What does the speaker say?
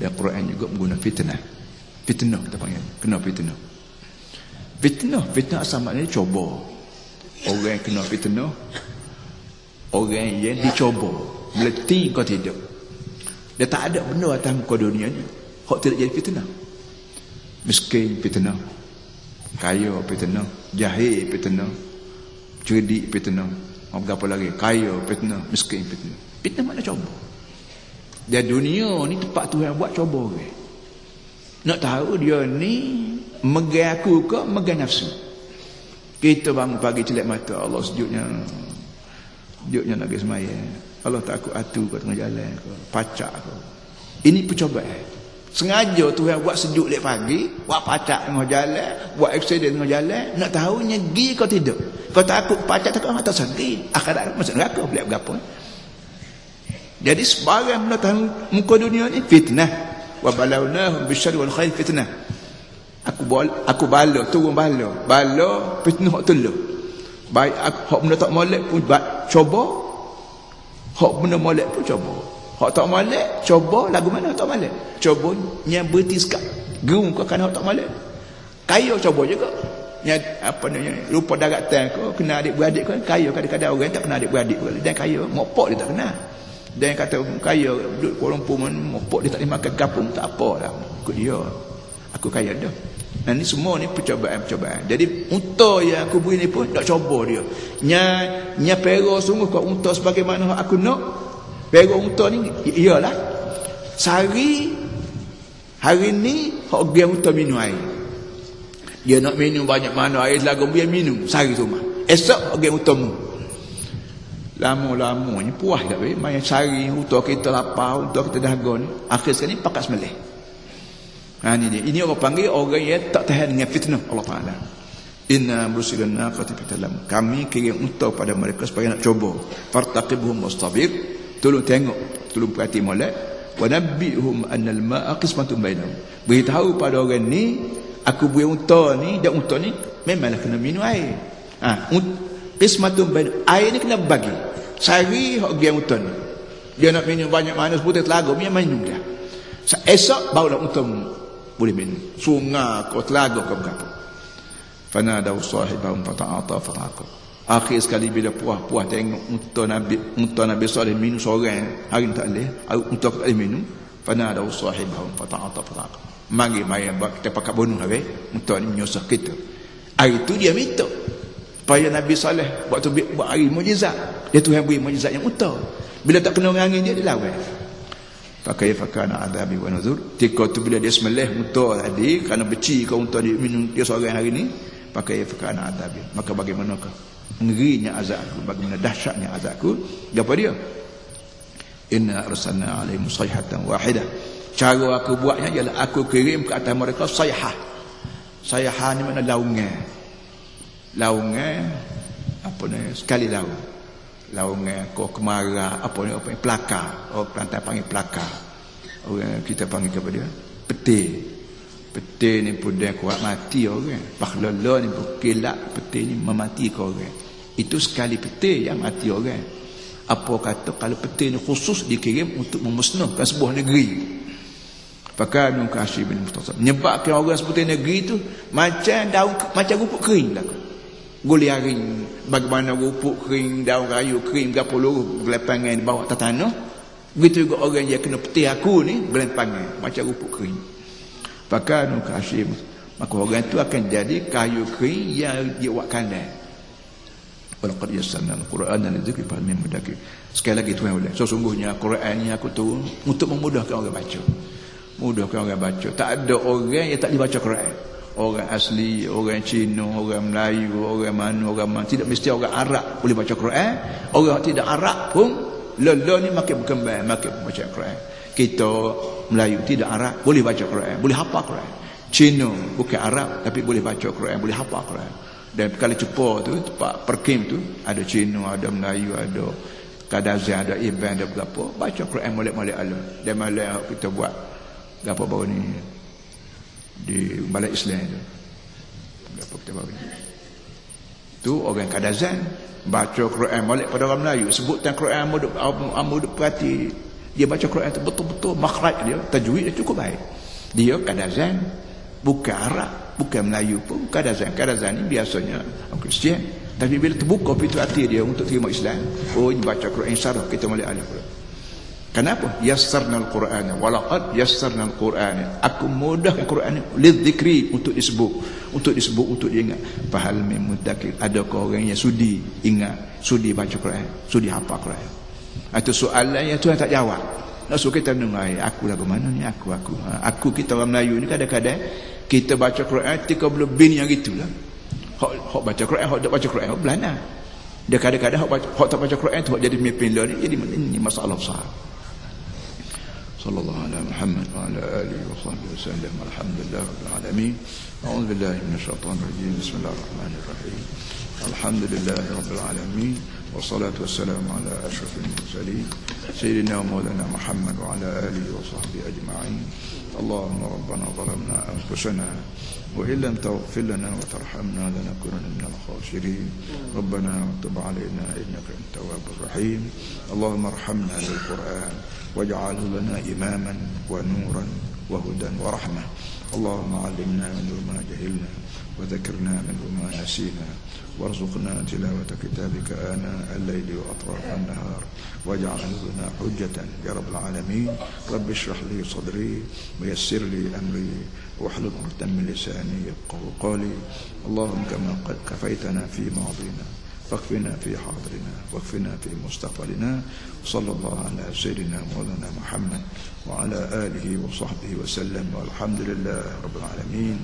dan Quran juga mengguna fitnah. Fitnah kita panggil. Kena fitnah. Fitnah fitnah asal maknanya cuba. Orang yang kena fitnah orang yang dicoba meleti kau tidak. Dia tak ada benda atas muka dunia ni. Hak tidak jadi fitnah. Miskin fitnah. Kaya fitnah. Jahil fitnah. Cerdik fitnah. Apa lagi? Kaya fitnah. Miskin fitnah. Fitnah mana coba dia dunia ni tempat Tuhan buat coba ke? Nak tahu dia ni megai aku ke megai nafsu? Kita bangun pagi celak mata Allah sejuknya sejuknya nak pergi semaya. Allah takut atu ke tengah jalan ke pacak ke. Ini percobaan. Sengaja Tuhan buat sejuk lek pagi buat pacak tengah jalan buat aksiden tengah jalan nak tahu nyegi kau tidak? Kau takut pacak takut mata sendiri akhirat masuk neraka boleh berapa jadi sebarang benda tahu muka dunia ni fitnah. Wa balawnahum bisyarri wal khair fitnah. Aku bol aku bala turun bala bala fitnah hak telu. Baik aku hak benda tak molek pun cuba. Hak benda molek pun cuba. Hak tak molek cuba lagu mana tak molek. Cuba yang berhenti sekak gerung kau kan hak tak molek. Kaya cuba juga. Yang apa namanya lupa daratan kau kena adik beradik kau kaya kadang-kadang orang tak kena adik beradik dan kaya mopok dia tak kenal dan kata kaya duduk Kuala Lumpur mopok dia tak boleh makan kapung tak apa dah. Ikut dia. Aku kaya dah. Dan ni semua ni percobaan-percobaan. Jadi unta yang aku beri ni pun tak coba dia. Nya nya pero sungguh kau unta sebagaimana aku nak. Pero unta ni iyalah sehari hari ni hak dia unta minum air. Dia nak minum banyak mana air lagu dia minum sehari mah esok dia unta minum lama-lama ni puas tak weh main cari untuk kita lapar untuk kita dahaga ni akhir sekali pakat semelih ha ni dia. Ini orang panggil orang yang tak tahan dengan fitnah Allah Taala. Inna brusilun naqati fitalam kami kirim untuk pada mereka supaya nak cuba. Fartaqibhum wastabir. Tolong tengok tolong perhati molek. Wa nabbihum annal ma'a qismatun bainahum. Beritahu pada orang ni aku beri unta ni dan unta ni memanglah kena minum air. Ha qismatun bain air ni kena bagi Sehari hok dia utun. Dia nak minum banyak mana seputih telaga, dia minum dia. Esok barulah utun boleh minum. Sungai kau telaga kau berapa. Fana ada sahibahum fata'ata fata'aqab. Akhir sekali bila puah-puah tengok untuk Nabi untuk Nabi Saleh minum seorang hari tak boleh, untuk tak minum. Fana ada sahibahum fata'ata fata'aqab. Mari mari buat kita pakai bunuh habis untuk ni menyusah kita. Hari itu dia minta supaya Nabi Saleh buat tu buat hari mujizat dia Tuhan beri mujizat yang utuh. Bila tak kena orang angin dia dia lawan pakai fakana adabi wa nuzur. Tika tu bila dia semelih muta tadi kerana beci kau unta dia minum dia seorang hari ni pakai fakana adabi. Maka bagaimanakah ngerinya azab aku bagaimana dahsyatnya azabku? Apa dia? Inna arsalna alaihim sayhatan wahidah. Cara aku buatnya ialah aku kirim ke atas mereka sayhah. Sayhah ni mana laungan laungan apa ni? Sekali laung. Laungan ko kemara apa ni? Apa ni? Pelakar oh pelantai panggil pelakar orang kita panggil kepada dia peti peti ni pun dia kuat mati orang. Pahlala ni pun kilat peti ni memati kau orang. Itu sekali peti yang mati orang. Apa kata kalau peti ni khusus dikirim untuk memusnahkan sebuah negeri? Fakanu kasih bin Mustasab Menyebabkan orang seperti negeri itu Macam daun Macam rupuk kering lah guli haring bagaimana rupuk kering daun kayu kering berapa luruh gelepangan di bawah tanah begitu juga orang yang kena peti aku ni gelepangan macam rupuk kering pakanu kasim maka orang itu akan jadi kayu kering yang dia buat kandang Walaqad yassarna al-Quran dan dzikri fa min. Sekali lagi tuan boleh. Sesungguhnya Quran ni aku tu untuk memudahkan orang baca. Mudahkan orang baca. Tak ada orang yang tak dibaca Quran orang asli, orang Cina, orang Melayu, orang mana, orang mana. Tidak mesti orang Arab boleh baca Quran. Orang tidak Arab pun, lelah ni makin berkembang, makin baca Quran. Kita Melayu tidak Arab, boleh baca Quran, boleh hafal Quran. Cina bukan Arab, tapi boleh baca Quran, boleh hafal Quran. Dan kali cepat tu, tempat perkim tu, ada Cina, ada Melayu, ada Kadazan, ada Iban, ada berapa. Baca Quran molek-molek alam. Dan malam kita buat, berapa baru ni, di balai Islam itu. Apa kita bawa ini? Tu orang Kadazan baca Quran balik pada orang Melayu. Sebut tentang Quran amud amud perhati. Dia baca Quran itu betul-betul makhraj dia tajwid dia cukup baik. Dia kadazan bukan Arab bukan Melayu pun. Kadazan kadazan ni biasanya orang Kristian. Tapi bila terbuka pintu hati dia untuk terima Islam oh ini baca Quran syarah kita boleh alih Quran Kenapa? Yassarna al-Quran walaqad yassarna al-Quran. Aku mudahkan Quran lidzikri untuk disebut, untuk disebut untuk diingat. Fahal min muddakir. Adakah orang yang sudi ingat, sudi baca Quran, sudi hafal Quran? Itu soalan yang Tuhan tak jawab. Nak kita dengar, aku lagu mana ni aku aku. Ha, aku kita orang Melayu ni kadang-kadang kita baca Quran ketika belum bin yang gitulah. Hak hak baca Quran, hak tak baca Quran, hak belana. Dia kadang-kadang hak tak baca Quran tu hak jadi pemimpin dia ni jadi ini masalah besar. صلى الله على محمد وعلى آله وصحبه وسلم. الحمد لله رب العالمين. أعوذ بالله من الشيطان الرجيم. بسم الله الرحمن الرحيم. الحمد لله رب العالمين. والصلاة والسلام على أشرف المرسلين. سيدنا ومولانا محمد وعلى آله وصحبه أجمعين. اللهم ربنا ظلمنا أنفسنا وإن لم تغفر لنا وترحمنا لنكونن من الخاسرين. ربنا تب علينا إنك أنت التواب الرحيم. اللهم ارحمنا بالقرآن. واجعله لنا إماما ونورا وهدى ورحمة. اللهم علمنا منه ما جهلنا وذكرنا منه ما نسينا. وارزقنا تلاوة كتابك آناء الليل وأطراف النهار. واجعله لنا حجة يا رب العالمين. رب اشرح لي صدري ويسر لي أمري. واحلل عقدة من لساني يفقه قولي. اللهم كما قد كفيتنا في ماضينا. فاكفنا في حاضرنا واكفنا في مستقبلنا وصلى الله على سيدنا مولانا محمد وعلى آله وصحبه وسلم والحمد لله رب العالمين.